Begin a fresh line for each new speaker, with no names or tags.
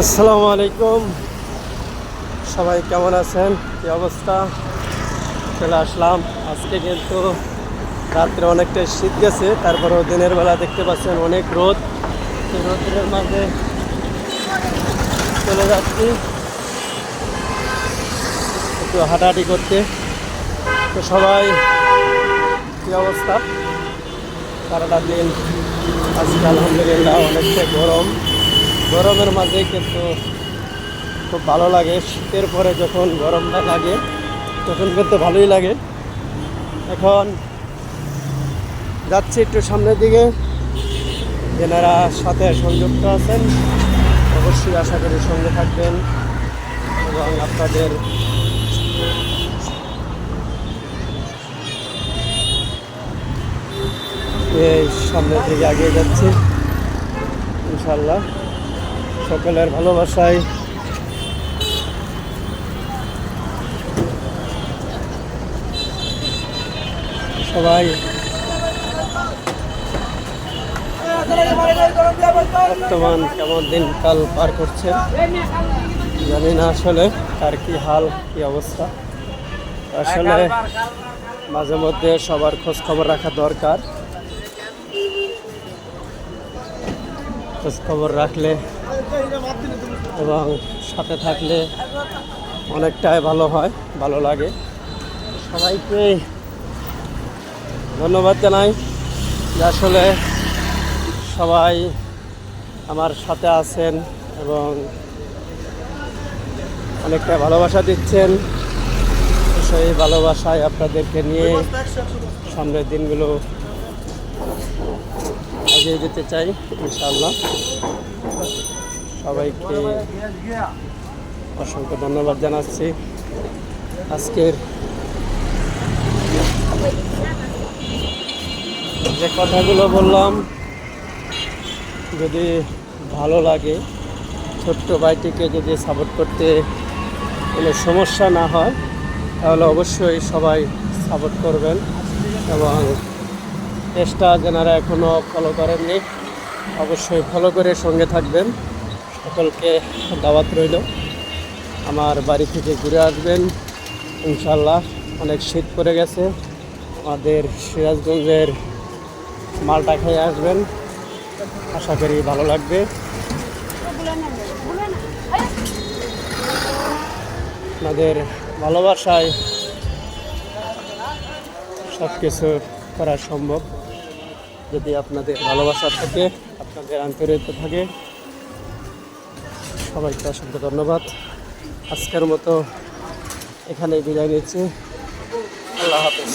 আসসালামু আলাইকুম। সবাই কেমন আছেন? কি অবস্থা? চলে আসলাম। আজকে কিন্তু রাত্রে অনেকটা শীত গেছে, তারপরেও দিনের বেলা দেখতে পাচ্ছেন অনেক রোদ। সেই রোদের মাঝে চলে যাচ্ছি। একটু হাঁটাহাঁটি করতে। তো সবাই, কী অবস্থা? সারাটা দিন আজকে আলহামদুলিল্লাহ অনেকটা গরম। গরমের মাঝে কিন্তু খুব ভালো লাগে। শীতের পরে যখন গরমটা লাগে, তখন কিন্তু ভালোই লাগে। এখন যাচ্ছি একটু সামনের দিকে। যেনারা সাথে সংযুক্ত আছেন। অবশ্যই আশা করি সঙ্গে থাকবেন এবং আপনাদের সামনের দিকে এগিয়ে যাচ্ছি ইনশাল্লাহ সকলের ভালোবাসায়। সবাই। বর্তমান কেমন দিনকাল পার করছে? জানি না আসলে তার কি হাল, কি অবস্থা। আসলে মাঝে মধ্যে সবার খোঁজ খবর রাখা দরকার। খোঁজ খবর রাখলে এবং সাথে থাকলে অনেকটাই ভালো হয়, ভালো লাগে। সবাইকে ধন্যবাদ জানাই যে আসলে সবাই আমার সাথে আছেন এবং অনেকটা ভালোবাসা দিচ্ছেন। সেই ভালোবাসায় আপনাদেরকে নিয়ে সামনের দিনগুলো এগিয়ে যেতে চাই, ইনশাআল্লাহ। সবাইকে অসংখ্য ধন্যবাদ জানাচ্ছি। আজকের যে কথাগুলো বললাম, যদি ভালো লাগে, ছোট্ট ভাইটিকে যদি সাপোর্ট করতে কোনো সমস্যা না হয়, তাহলে অবশ্যই সবাই সাপোর্ট করবেন এবং চেষ্টা যেনারা এখনও ফলো করেননি। অবশ্যই ফলো করে সঙ্গে থাকবেন। সকলকে দাওয়াত রইল। আমার বাড়ি থেকে ঘুরে আসবেন। ইনশাল্লাহ অনেক শীত পড়ে গেছে। আমাদের সিরাজগঞ্জের মালটা খেয়ে আসবেন। আশা করি ভালো লাগবে। আপনাদের ভালোবাসায় সব কিছু করা সম্ভব। যদি আপনাদের ভালোবাসা থাকে, আপনাদের আন্তরিকতা থাকে, সবাইকে অসংখ্য ধন্যবাদ। আজকের মতো এখানে বিদায় নিচ্ছি। আল্লাহ হাফেজ।